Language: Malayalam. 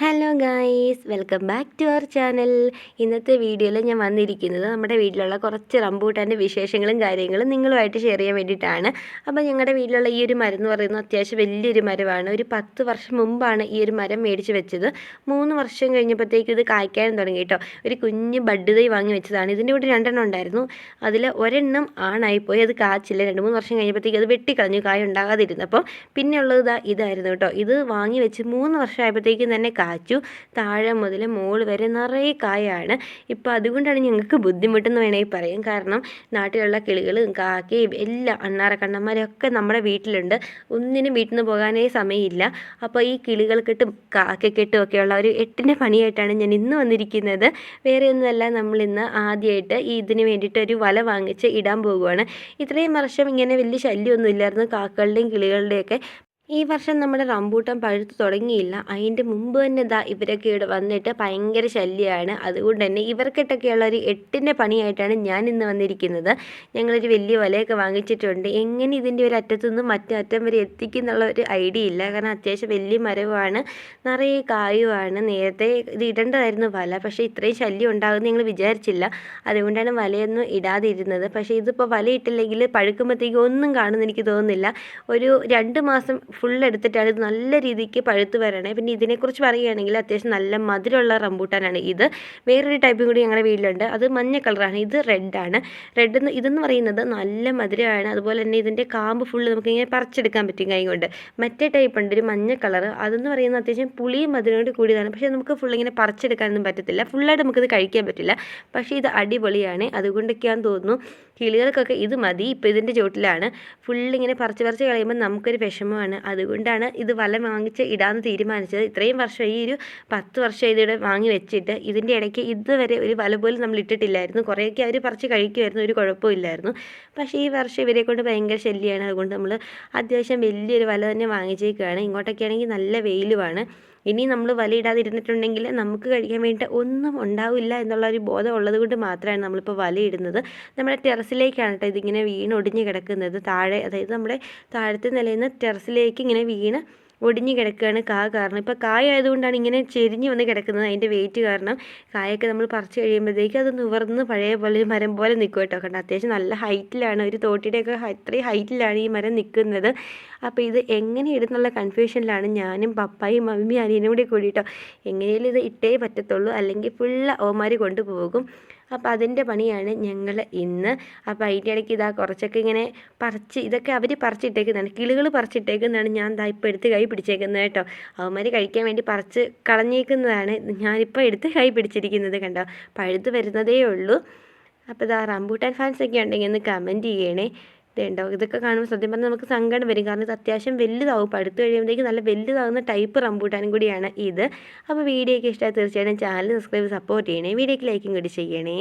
Hello guys welcome back to our channel ഇന്നത്തെ വീഡിയോയിൽ ഞാൻ വന്നിരിക്കുന്നത് നമ്മുടെ വീട്ടിലുള്ള കുറച്ച് റംബൂട്ടാന്റെ വിശേഷങ്ങളും കാര്യങ്ങളും നിങ്ങളുമായിട്ട് ഷെയർ ചെയ്യാൻ വേണ്ടിയിട്ടാണ്. അപ്പോൾ ഞങ്ങളുടെ വീട്ടിലുള്ള ഈ ഒരു മരം എന്ന് പറയുന്നത് അത്യാവശ്യം വലിയൊരു മരമാണ്. ഒരു പത്ത് വർഷം മുമ്പാണ് ഈ ഒരു മരം മേടിച്ച് വെച്ചത്. മൂന്ന് വർഷം കഴിഞ്ഞപ്പോഴത്തേക്കും ഇത് കായ്ക്കാനും തുടങ്ങി കേട്ടോ ഒരു കുഞ്ഞ് ബഡ് തൈ വാങ്ങി വെച്ചതാണ്. ഇതിന്റെ കൂടെ രണ്ടെണ്ണം ഉണ്ടായിരുന്നു. അതിൽ ഒരെണ്ണം ആണായിപ്പോയി അത് കാച്ചില്ല. രണ്ട് മൂന്ന് വർഷം കഴിഞ്ഞപ്പോഴത്തേക്ക് അത് വെട്ടിക്കളഞ്ഞു. കായ ഉണ്ടാകാതിരുന്നപ്പം. പിന്നെയുള്ളത് ഇതാ ഇതായിരുന്നു കേട്ടോ ഇത് വാങ്ങി വെച്ച് മൂന്ന് വർഷമായപ്പോഴത്തേക്കും തന്നെ കാച്ചു. താഴെ മുതൽ മോൾ വരെ നിറയെ കായാണ്. ഇപ്പോൾ അതുകൊണ്ടാണ് ഞങ്ങൾക്ക് ബുദ്ധിമുട്ടെന്ന് വേണമെങ്കിൽ പറയും. കാരണം നാട്ടിലുള്ള കിളികൾ കാക്കയും എല്ലാ അണ്ണാറ കണ്ണന്മാരും ഒക്കെ നമ്മുടെ വീട്ടിലുണ്ട്. ഒന്നിനും വീട്ടിൽ നിന്ന് പോകാനേ സമയമില്ല. അപ്പോൾ ഈ കിളികൾക്കെട്ടും കാക്കക്കെട്ടും ഒക്കെയുള്ള ഒരു എട്ടിന്റെ പണിയായിട്ടാണ് ഞാൻ ഇന്ന് വന്നിരിക്കുന്നത്. വേറെ ഒന്നുമല്ല നമ്മൾ ഇന്ന് ആദ്യമായിട്ട് ഈ ഇതിന് വേണ്ടിയിട്ട് ഒരു വല വാങ്ങിച്ച് ഇടാൻ പോകുവാണ് ഇത്രയും വർഷം ഇങ്ങനെ വലിയ ശല്യമൊന്നും ഇല്ലായിരുന്നു കാക്കകളുടെയും കിളികളുടെയൊക്കെ ഈ വർഷം നമ്മുടെ റംബൂട്ടാൻ പഴുത്ത് തുടങ്ങിയില്ല. അതിന്റെ മുമ്പ് തന്നെ ഇതാ ഇവരൊക്കെ ഇവിടെ വന്നിട്ട് ഭയങ്കര ശല്യമാണ് അതുകൊണ്ട് തന്നെ ഇവർക്കിട്ടൊക്കെയുള്ള ഒരു എട്ടിന്റെ പണിയായിട്ടാണ് ഞാൻ ഇന്ന് വന്നിരിക്കുന്നത്. ഞങ്ങളൊരു വലിയ വലയൊക്കെ വാങ്ങിച്ചിട്ടുണ്ട്. എങ്ങനെ ഇതിന്റെ ഒരു അറ്റത്തുനിന്ന് മറ്റേ അറ്റം വരെ എത്തിക്കുന്നുള്ള ഒരു ഐഡിയ ഇല്ല. കാരണം അത്യാവശ്യം വലിയ മരവുമാണ്. നിറയെ കായുമാണ്. നേരത്തെ ഇത് ഇടേണ്ടതായിരുന്നു വല. പക്ഷേ ഇത്രയും ശല്യം ഉണ്ടാകുമെന്ന് ഞങ്ങൾ വിചാരിച്ചില്ല. അതുകൊണ്ടാണ് വലയൊന്നും ഇടാതിരുന്നത്. പക്ഷേ ഇതിപ്പോൾ വലയിട്ടില്ലെങ്കിൽ പഴുക്കുമ്പോഴത്തേക്കും ഒന്നും കാണുമെന്ന് എനിക്ക് തോന്നുന്നില്ല. ഒരു രണ്ട് മാസം ഫുൾ എടുത്തിട്ടാണ് ഇത് നല്ല രീതിക്ക് പഴുത്ത് വരണേ. പിന്നെ ഇതിനെക്കുറിച്ച് പറയുകയാണെങ്കിൽ അത്യാവശ്യം നല്ല മധുരമുള്ള റംബൂട്ടാനാണ് ഇത്. വേറൊരു ടൈപ്പും കൂടി ഞങ്ങളുടെ വീട്ടിലുണ്ട്. അത് മഞ്ഞ കളറാണ് ഇത് റെഡാണ് റെഡ് ഇതെന്ന് പറയുന്നത് നല്ല മധുരമാണ്. അതുപോലെ തന്നെ ഇതിന്റെ കാമ്പ് ഫുള്ള് നമുക്കിങ്ങനെ പറിച്ചെടുക്കാൻ പറ്റും കൈ കൊണ്ട്. മറ്റേ ടൈപ്പ് ഉണ്ട് ഒരു മഞ്ഞ കളർ അതെന്ന് പറയുന്നത് അത്യാവശ്യം പുളിയും മധുരയോട് കൂടിയതാണ് പക്ഷേ നമുക്ക് ഫുൾ ഇങ്ങനെ പറിച്ചെടുക്കാനൊന്നും പറ്റത്തില്ല. ഫുള്ളായിട്ട് നമുക്കിത് കഴിക്കാൻ പറ്റില്ല. പക്ഷേ ഇത് അടിപൊളിയാണ്. അതുകൊണ്ടൊക്കെയാണെന്ന് തോന്നുന്നു കിളികൾക്കൊക്കെ ഇത് മതി. ഇപ്പോൾ ഇതിന്റെ ചുവട്ടിലാണ്. ഫുള്ളിങ്ങനെ പറിച്ച് പറിച്ച് കളയുമ്പോൾ നമുക്കൊരു വിഷമമാണ്. അതുകൊണ്ടാണ് ഇത് വല വാങ്ങിച്ച് ഇടാമെന്ന് തീരുമാനിച്ചത്. ഇത്രയും വർഷം ഈ ഒരു പത്ത് വർഷം ഇതിവിടെ വാങ്ങി വെച്ചിട്ട് ഇതിന്റെ ഇടയ്ക്ക് ഇതുവരെ ഒരു വല പോലും നമ്മൾ ഇട്ടിട്ടില്ലായിരുന്നു. കുറേയൊക്കെ അവർ പറിച്ച് കഴിക്കുമായിരുന്നു ഒരു കുഴപ്പമില്ലായിരുന്നു പക്ഷേ ഈ വർഷം ഇവരെ കൊണ്ട് ഭയങ്കര ശല്യമാണ് അതുകൊണ്ട് നമ്മൾ അത്യാവശ്യം വലിയൊരു വല തന്നെ വാങ്ങിച്ചേക്കുകയാണ് ഇങ്ങോട്ടൊക്കെ ആണെങ്കിൽ നല്ല വെയിലുമാണ്. ഇനി നമ്മൾ വലയിടാതിരുന്നിട്ടുണ്ടെങ്കിൽ നമുക്ക് കഴിക്കാൻ വേണ്ടിയിട്ട് ഒന്നും ഉണ്ടാവില്ല എന്നുള്ള ഒരു ബോധം ഉള്ളത് കൊണ്ട് മാത്രമാണ് നമ്മളിപ്പോൾ വലയിടുന്നത്. നമ്മുടെ ടെറസിലേക്കാണ് കേട്ടോ ഇതിങ്ങനെ വീണ് ഒടിഞ്ഞ് കിടക്കുന്നത്. താഴെ അതായത് നമ്മുടെ താഴത്തെ നിലയിൽ നിന്ന് ടെറസിലേക്ക് ഇങ്ങനെ വീണ് ഒടിഞ്ഞ് കിടക്കുകയാണ് കാ കാരണം. ഇപ്പോൾ കായ ആയതുകൊണ്ടാണ് ഇങ്ങനെ ചെരിഞ്ഞ് വന്ന് കിടക്കുന്നത്. അതിന്റെ വെയിറ്റ് കാരണം കായൊക്കെ നമ്മൾ പറിച്ച് കഴിയുമ്പോഴത്തേക്ക് അത് നിവർന്ന് പഴയ പോലെ മരം പോലെ നിൽക്കും കേട്ടോ. കണ്ടോ? അത്യാവശ്യം നല്ല ഹൈറ്റിലാണ് ഒരു തോട്ടിയുടെയൊക്കെ അത്രയും ഹൈറ്റിലാണ് ഈ മരം നിൽക്കുന്നത്. അപ്പോൾ ഇത് എങ്ങനെ ഇടുന്നുള്ള കൺഫ്യൂഷനിലാണ് ഞാനും പപ്പായും മമ്മി അനിയനും കൂടി കൂടിയിട്ടോ എങ്ങനെയും ഇത് ഇട്ടേ പറ്റത്തുള്ളൂ. അല്ലെങ്കിൽ ഫുള്ള് ഓമാർ കൊണ്ടുപോകും. അപ്പോൾ അതിന്റെ പണിയാണ് ഞങ്ങൾ ഇന്ന്. അപ്പോൾ അതിന്റെ ഇടയ്ക്ക് ഇതാ കുറച്ചൊക്കെ ഇങ്ങനെ പറിച്ച് ഇതൊക്കെ അവർ പറിച്ചിട്ടേക്കുന്നതാണ്. കിളികൾ പറിച്ചിട്ടേക്കുന്നതാണ് ഞാൻ ഇതാ ഇപ്പോൾ എടുത്ത് കൈ പിടിച്ചേക്കുന്നത് കേട്ടോ. അവന്മാർ കഴിക്കാൻ വേണ്ടി പറിച്ച് കളഞ്ഞേക്കുന്നതാണ്. ഞാനിപ്പോൾ എടുത്ത് കൈ പിടിച്ചിരിക്കുന്നത് കണ്ടോ? പഴുത്ത് വരുന്നതേ ഉള്ളൂ. അപ്പോൾ ഇതാ റംബൂട്ടാൻ ഫാൻസ് ഒക്കെ ഉണ്ടെങ്കിൽ ഒന്ന് കമന്റ് ചെയ്യണേ. ഇതുണ്ടോ ഇതൊക്കെ കാണുമ്പോൾ സത്യം പറഞ്ഞാൽ നമുക്ക് സങ്കടം വരും. കാരണം ഇത് അത്യാവശ്യം വലുതാവും. പടുത്ത് കഴിയുമ്പോഴത്തേക്ക് നല്ല വലുതാവുന്ന ടൈപ്പ് റംബൂട്ടാനും കൂടിയാണ് ഇത്. അപ്പോൾ വീഡിയോ ഒക്കെ ഇഷ്ടമായി തീർച്ചയായിട്ടും ചാനൽ സബ്സ്ക്രൈബ് സപ്പോർട്ട് ചെയ്യണേ. വീഡിയോക്ക് ലൈക്കും കൂടി ചെയ്യണേ.